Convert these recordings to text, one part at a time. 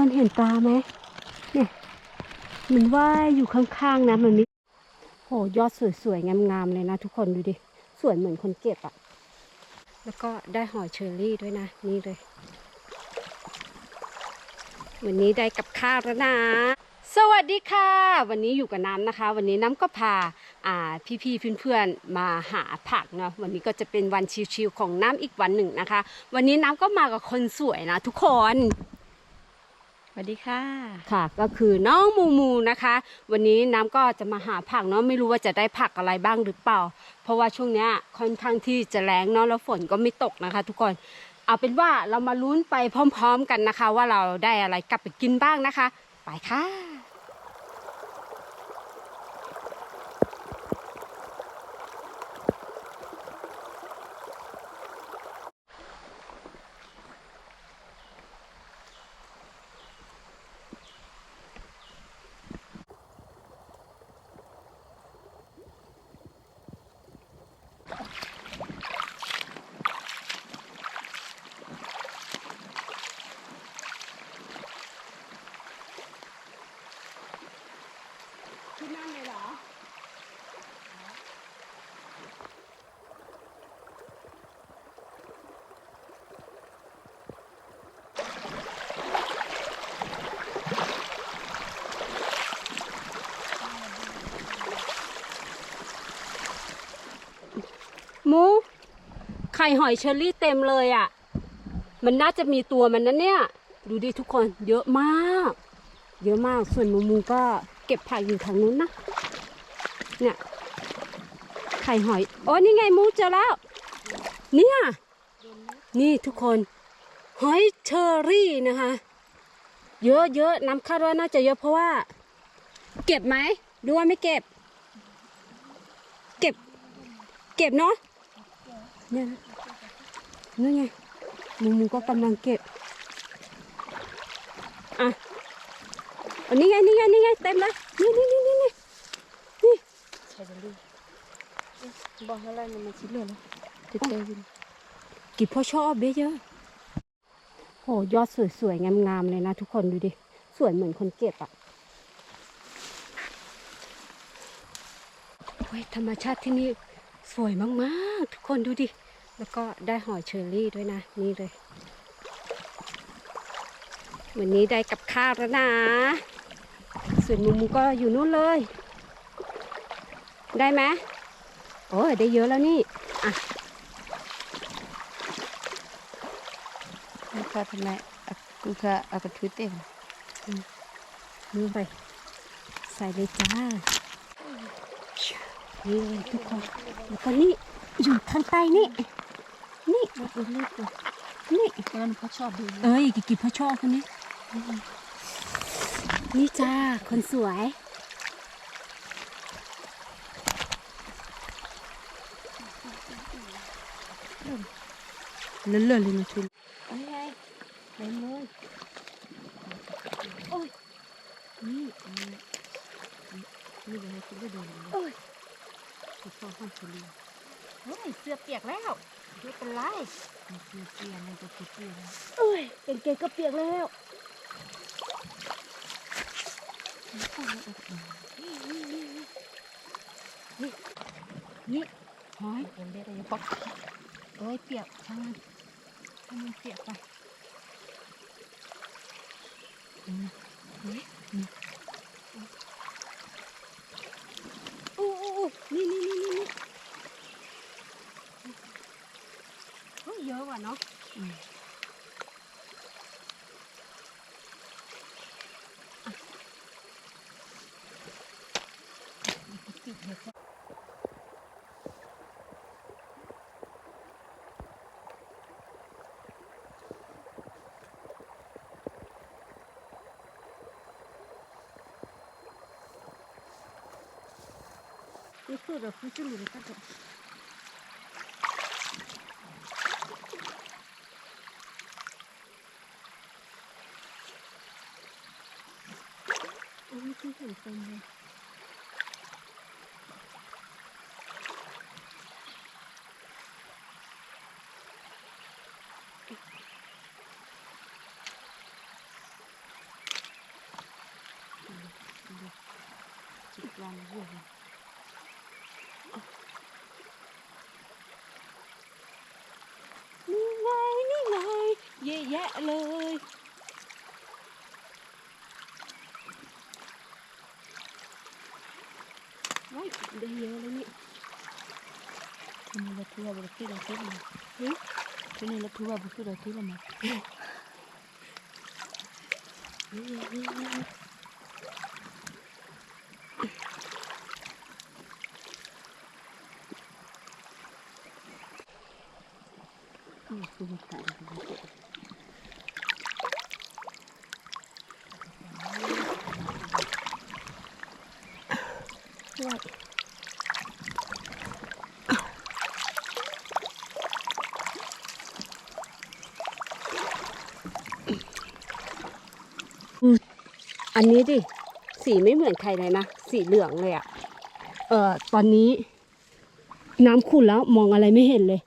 คนเห็นปลาไหมเนี่ยมันว่ายอยู่ข้างๆนะมันมีโหยอดสวยๆ งามๆ เลยนะทุกคนดูดิ สวยเหมือนคนเก็บอะแล้วก็ได้หอยเชอรี่ด้วยนะ นี่เลย วันนี้ได้กับข้าวแล้วนะ สวัสดีค่ะ วันนี้อยู่กับน้ำนะคะ วันนี้น้ำก็พาอ่าพี่ๆเพื่อนๆมาหาผักเนาะวันนี้ก็จะเป็นวันชิลๆของน้ำอีกวันหนึ่งนะคะ วันนี้น้ำก็มากับคนสวยนะทุกคน วัสดีค่ะ ค่ะ ก็คือน้องมูมูนะคะ วันนี้น้ำก็จะมาหาผักเนาะไม่รู้ว่าจะได้ผักอะไรบ้างหรือเปล่า เพราะว่าช่วงเนี้ยค่อนข้างที่จะแรงเนาะแล้วฝนก็ไม่ตกนะคะ ทุกคนเอาเป็นว่าเรามาลุ้นไปพร้อม ๆ กันนะคะ ว่าเราได้อะไรกลับไปกินบ้างนะคะ ไปค่ะ ข่หอยเชอรี่เต็มเลยอะ่ะ มันน่าจะมีตัวมันนะเนี่ย ดูดิทุกคนเยอะมาก เยอะมากส่วนมูมูก็เก็บผักอยู่ทางนู้นนะ เนี่ยไข่หอย โอ้นี่ไงมูเจอแล้ว เนี่ย นี่ทุกคนหอยเชอรี่นะคะ เยอะเยอะน้ำคาดว่าน่าจะเยอะเพราะว่า เก็บไหมดูว่าไม่เก็บ เก็บ เก็บเนาะเนี่ยนะ นี่ไงมูมูก็กำลังเก็บ อะอันนี้ไงนี่ไงนี่ไงเต็มเลยนี่นี่นี่นี่นี่นี่ใช่เลยบอกอะไรมันมาชิดเลยนะติดใจวินกิบพ่อชอบเบ้เยอะโหยอดสวยๆงามๆเลยนะทุกคนดูดิ สวยเหมือนคนเก็บอะ่ะเฮ้ยธรรมชาติที่นี่สวยมากๆ ทุกคนดูดิ แล้วก็ได้หอยเชอรี่ด้วยนะ นี่เลย วันนี้ได้กับข้าวแล้วนะ ส่วนมุมก็อยู่นู่นเลย ได้ไหมโอ้ยได้เยอะแล้วนี่ อะกูค่ะทำไมกูค่ะเอากระทุ้เต็มมือไป ใส่เลยจ้า นี่เลยทุกคน แล้วก็นี่อยู่ข้างใต้นี่นี่ดู เล็กเลยนี่ตอนเขาชอบดูเอ้ยกิกิพ่อชอบคนนี้ นี่จ้าคนสวยเลื่อนๆเลยนะชุนเอ้ยเต็มเลยโอ้ยนี่นี่เลยคุณก็ดูโอ้ยพ่อชอบห้องชลีเฮ้ยเสื้อเปียกแล้ว ไม่เป็นไรมันเสียเสียมันจะเสียเอ้ยกางเกงก็เปียกแล้วนี่หอยเอ็มได้เลยป๊อกเอ้ยเปียกช่างมันช่างมันเปียกไปอืมเฮ้ยอืมอู้อู้อู้นี่นี่นี่นี่นี่เฮ้ยเยอะว่ะ เนาะนี่คือเ những cái thử phần này chị này Ni ngay, ni yeah, yeah, lời. อะเลยนี่ไงนี่ไงเยอะแยะเลยว้ายได้เยอะเลยนี่ทีนี้เราถือว่าบุตรเราถือมาทีนี้เราถือว่าบุตรเราถือมา นี่คือบุตรของเราว้ายอืม อันนี้ดิ สีไม่เหมือนใครเลยนะ สีเหลืองเลยอะเอ่อตอนนี้ น้ำขุ่นแล้วมองอะไรไม่เห็นเลย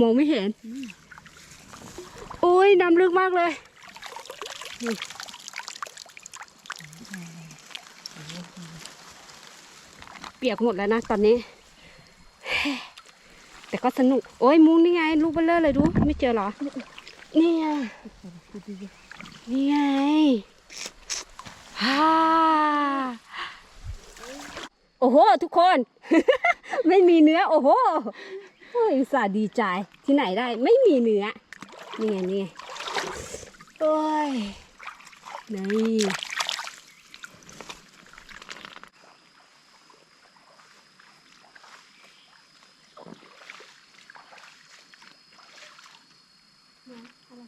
มองไม่เห็น โอ้ยน้ำลึกมากเลยเปียกหมดแล้วนะตอนนี้ แต่ก็สนุก โอ้ยมุ้งนี่ไง ลูกเบลเลอร์เลยดู ไม่เจอหรอ นี่ไง นี่ไงฮ่าโอ้โห ทุกคน ไม่มีเนื้อ โอ้โหโอ้ยอุตส่าห์ดีใจที่ไหนได้ ไม่มีเนื้อ นี่ไงนี่ไงโอ้ยนี่ มาอะไร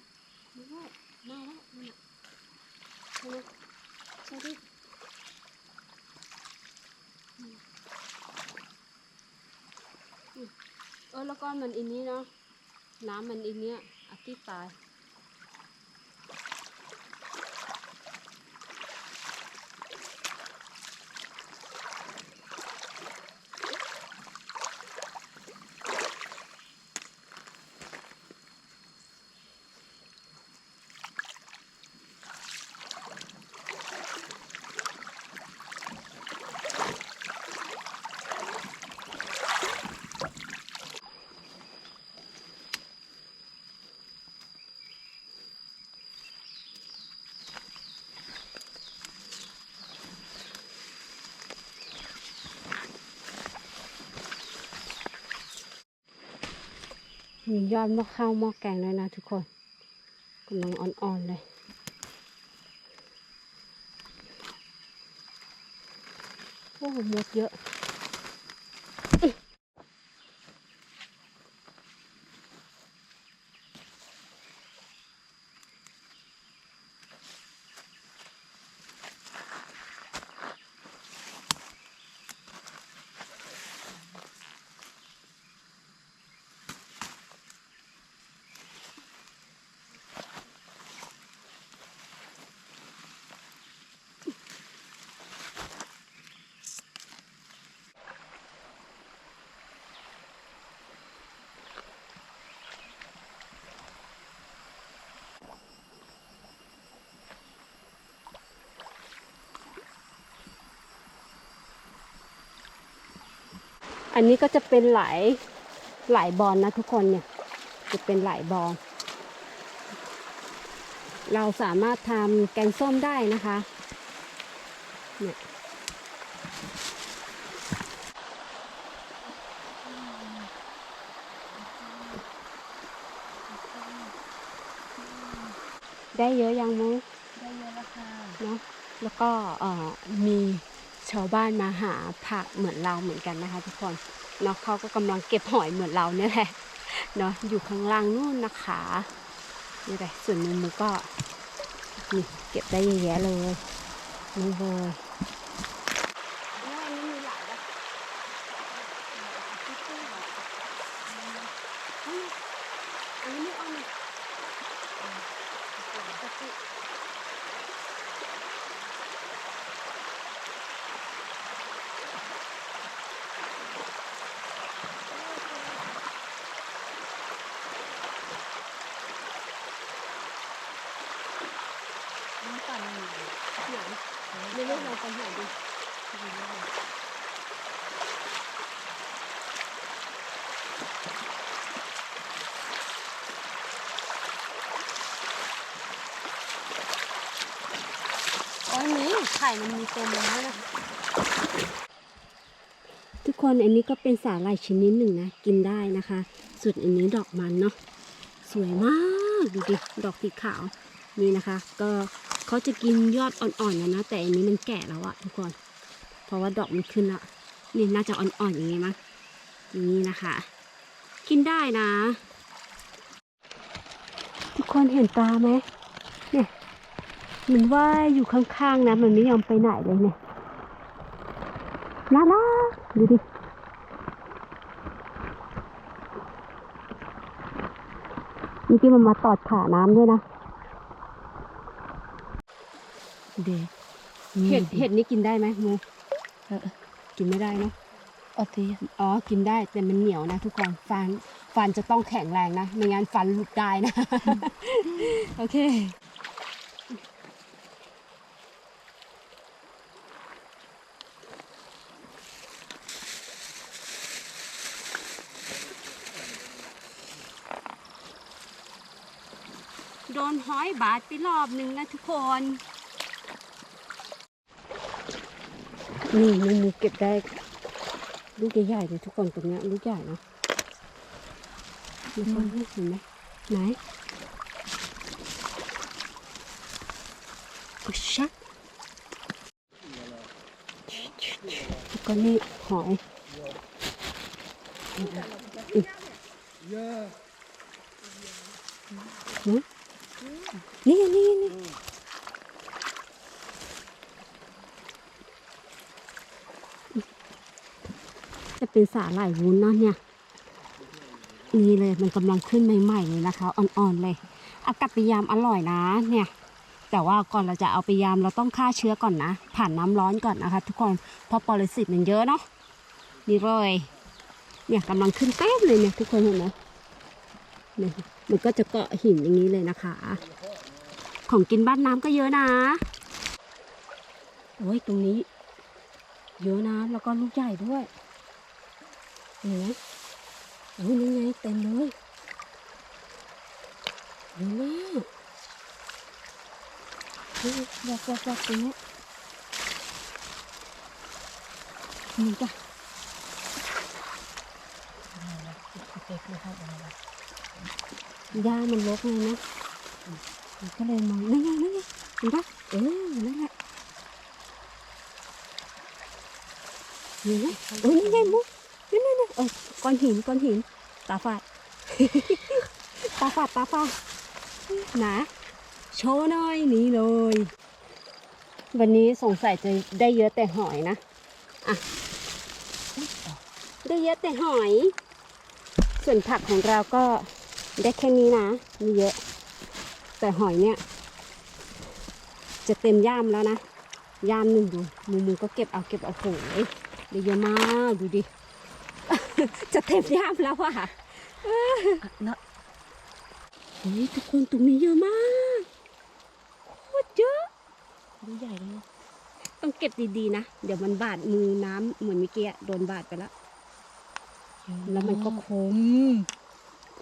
มาแล้วมาแล้วนี่ใช่ไหมใช่ดิอืมอืมเอแล้วก็มันอินนี้เนาะน้ำมันอินเนี้ยอาทิตย์ตาย มียอดหม้อข้าวหม้อแกงเลยนะทุกคนกำลังอ่อนๆเลยโอ้โหหมดเยอะ อันนี้ก็จะเป็นหลายหลายบอลนะทุกคนเนี่ย จะเป็นหลายบอลเราสามารถทำแกงส้มได้นะคะเนี่ยได้เยอะยังมั้งได้เยอะแล้วค่ะเนาะแล้วก็เอ่อมี ชาวบ้านมาหาผักเหมือนเราเหมือนกันนะคะ ทุกคนเนาะเขาก็กำลังเก็บหอยเหมือนเราเนี่ยแหละเนาะอยู่ข้างล่างนู่นนะคะนี่แหละส่วนนึงมูก็นี่เก็บได้เยอะแยะเลยนี่เลย ไม่รู้เราปัหาดีไข่มันมีเต็มแล้วนะทุกคนอันนี้ก็เป็นสาหร่ายชนิดหนึ่งนะ กินได้นะคะ ส่วนอันนี้ดอกมันเนาะสวยมาก ดูดิ ดอกสีขาวนี่นะคะ ก็ เขาจะกินยอดอ่อนๆนะนะ แต่อันนี้มันแก่แล้วอะทุกคน เพราะว่าดอกมันขึ้นละนี่น่าจะอ่อนๆอย่างงี้มั้งนี่นะคะ กินได้นะ ทุกคนเห็นปลาไหมเนี่ยมันว่ายอยู่ข้างๆนะ มันไม่ยอมไปไหนเลยเนี่ยน่ารักดูดิเมื่อกี้มันมาตอดขาน้ำด้วยนะ เด็กเห็ดเห็ดนี่กินได้ไหมมูเออกินไม่ได้เนาะเอาทีอ๋อกินได้แต่มันเหนียวนะ ทุกคนฟันฟันจะต้องแข็งแรงนะไม่งั้นฟันหลุดได้นะ โอเคโดนห้อยบาดไปรอบหนึ่งนะทุกคน นี่มูมูเก็บได้ ลูกใหญ่ๆเลยทุกคนตรงเนี้ยลูกใหญ่เนาะมีคนให้เห็นไหมไหนโอ้ชัดแล้วก็นี่หอยอืมหืมนี่นี่นี่ จะเป็นสาหร่ายวุ้นเนาะเนี่ย นี่เลยมันกำลังขึ้นใหม่ๆเลยนะคะ อ่อนๆเลยเอากลับไปยามอร่อยนะ เนี่ย แต่ว่าก่อนเราจะเอาไปยามเราต้องฆ่าเชื้อก่อนนะ ผ่านน้ำร้อนก่อนนะคะ ทุกคนเพราะปรสิตมันเยอะเนาะนี่เลยเนี่ยกำลังขึ้นเต็มเลยเนี่ยทุกคนเห็นไหมเนี่ยมันก็จะเกาะหินอย่างนี้เลยนะคะ ของกินบ้านน้ำก็เยอะนะโอ้ยตรงนี้ เยอะนะแล้วก็ลูกใหญ่ด้วย เห็นไหมโอ้นี่ไงเต็มเลยเยอะมากเฮ้ยวักวักวักตรงนี้นี่จ้ะยครับหญ้ามันรกเลยนะก็เลยมองนั่นไงนั่นไงเห็นปะเออนั่นแหละเห็นไหมโอ้ยนี่ไงมุก เออก้อนหินก้อนหิน ตาฝาด ตาฝาดตาฝาดนะโชว์หน่อยนี่เลย วันนี้สงสัยจะได้เยอะแต่หอยนะอะได้เยอะแต่หอย ส่วนผักของเราก็ได้แค่นี้นะ มีเยอะ แต่หอยเนี่ย จะเต็มย่ามแล้วนะย่ามหนึ่งดูมูมูก็เก็บเอาเก็บเอาโหยได้เยอะมากดูดิ จะเต็มย่ามแล้วอะเนาะเฮ้ยทุกคนตรงนี้เยอะมากโคตรเยอะดูใหญ่เลยต้องเก็บดีๆนะ เดี๋ยวมันบาดมือน้ำเหมือนเมื่อกี้อะโดนบาดไปแล้ว แล้วมันก็คม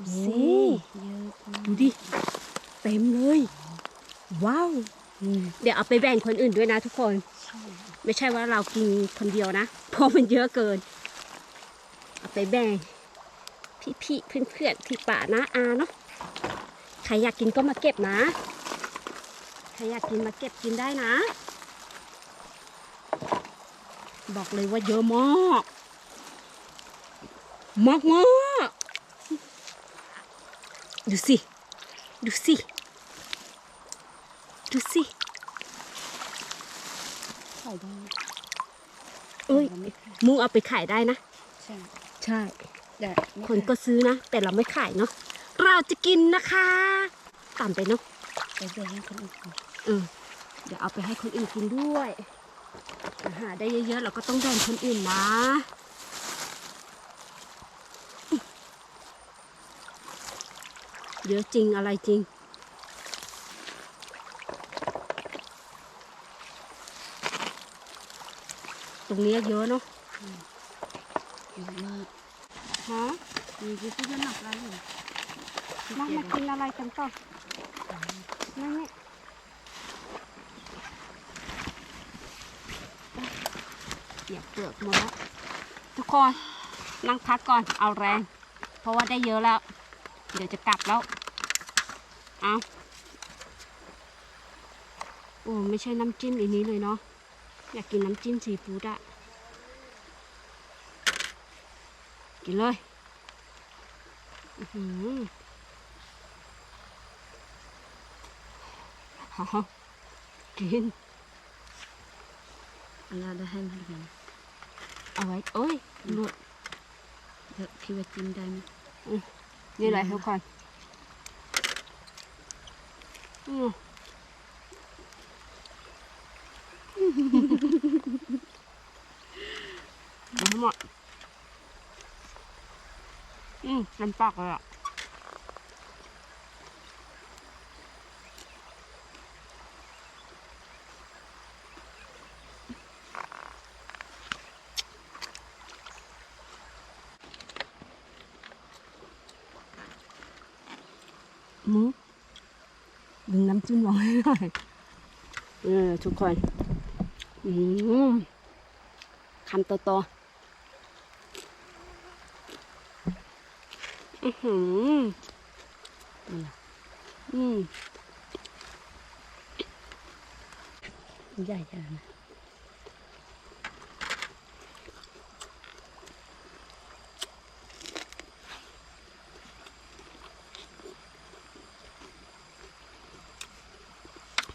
ดูสิเยอะดูดิ เต็มเลย ว้าว เดี๋ยวเอาไปแบ่งคนอื่นด้วยนะทุกคนใช่ไม่ใช่ว่าเรากินคนเดียวนะ เพราะมันเยอะเกิน เอาไปแบ่งพี่ๆเพื่อนๆที่ป่านะอาเนาะใครอยากกินก็มาเก็บนะใครอยากกินมาเก็บกินได้นะ บอกเลยว่าเยอะมากมากมากๆดูสิ ดูสิ ดูสิขายได้เอ้ยมูเอาไปขายได้นะ ใช่ ใช่แต่ไม่คนก็ซื้อนะ แต่เราไม่ขายเนาะเราจะกินนะคะต่ำไปเนาะไปแบ่งให้คนอื่นกินเออเดี๋ยวเอาไปให้คนอื่นกินด้วยอาหาได้เยอะๆเราก็ต้องแบ่งคนอื่นนะเยอะจริงอะไรจริง ตรงนี้เยอะเนาะ เยอะมากฮะมีที่ที่หนักอะไรอยู่มามากินอะไรกันต่อนั่นนี่เปียกเปลือกหมดแล้วทุกคนนั่งพักก่อนเอาแรง เพราะว่าได้เยอะแล้ว เดี๋ยวจะกลับแล้วเอาโอ้ไม่ใช่น้ำจิ้มอันนี้เลยเนาะอยากกินน้ำจิ้มซีฟู้ดอะ กินเลยอื้อหือหอมกินอันนั้นได้ให้มันกันเอาไว้โอ้ยหลุดเดี๋ยวคิดว่ากินได้ไหมนี่เลยทุกคนอืมเอาให้หมดอืม เต็มปากเลยอะมุกดึงน้ำจิ้มลงให้หน่อยเออทุกคน อืมคำโตๆ อือหืออืมใหญ่จังนะ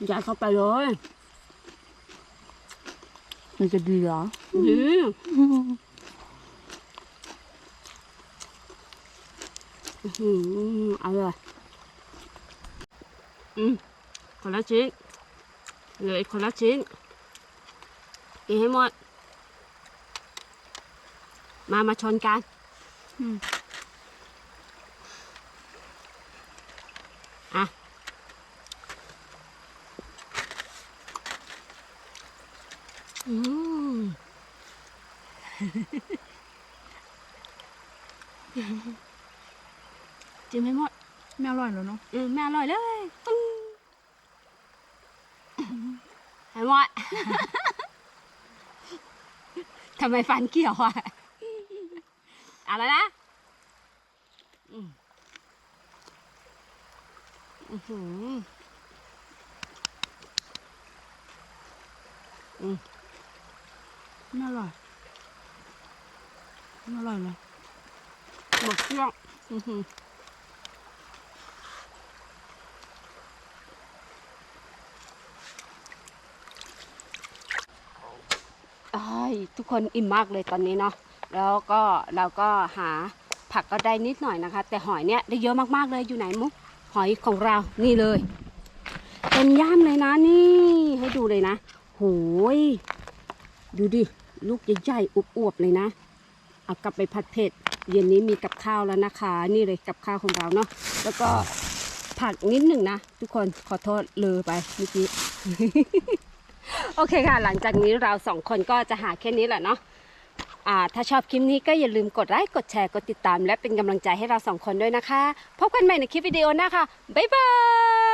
ยัดเข้าไปเลย มันจะดีเหรอ อืมอร่อยอืมคนละชิ้นเหลืออีกคนละชิ้นกินให้หมด มามาชนกัน อืม อะ อืม จิ้มให้หมดไม่อร่อยแล้วเนาะอืมแม่อร่อยเลยอืมให้หมดทำไมฟันเกี่ยวอะเอาแล้วนะอืมอื้อหือไม่อร่อยไม่อร่อยเลยหมดเครื่องอื้อหืออ้าย ทุกคนอิ่มมากเลยตอนนี้เนาะแล้วก็เราก็หาผักก็ได้นิดหน่อยนะคะ แต่หอยเนี่ยได้เยอะมากๆเลยอยู่ไหนมุกหอยของเรานี่เลยเป็นย่ามเลยนะนี่ ให้ดูเลยนะโหยดูดิลูกใหญ่ๆอวบๆเลยนะ เอากลับไปผัดเผ็ดเย็นนี้มีกับข้าวแล้วนะคะ นี่เลยกับข้าวของเราเนาะแล้วก็ผักนิดหนึ่งนะ ทุกคนขอโทษเลยไปเมื่อกี้ โอเคค่ะ หลังจากนี้เราสองคนก็จะหาแค่นี้แหละเนาะอ่าถ้าชอบคลิปนี้ก็อย่าลืมกดไลค์กดแชร์กดติดตาม และเป็นกำลังใจให้เราสองคนด้วยนะคะ พบกันใหม่ในคลิปวิดีโอหน้าค่ะ บ๊ายบาย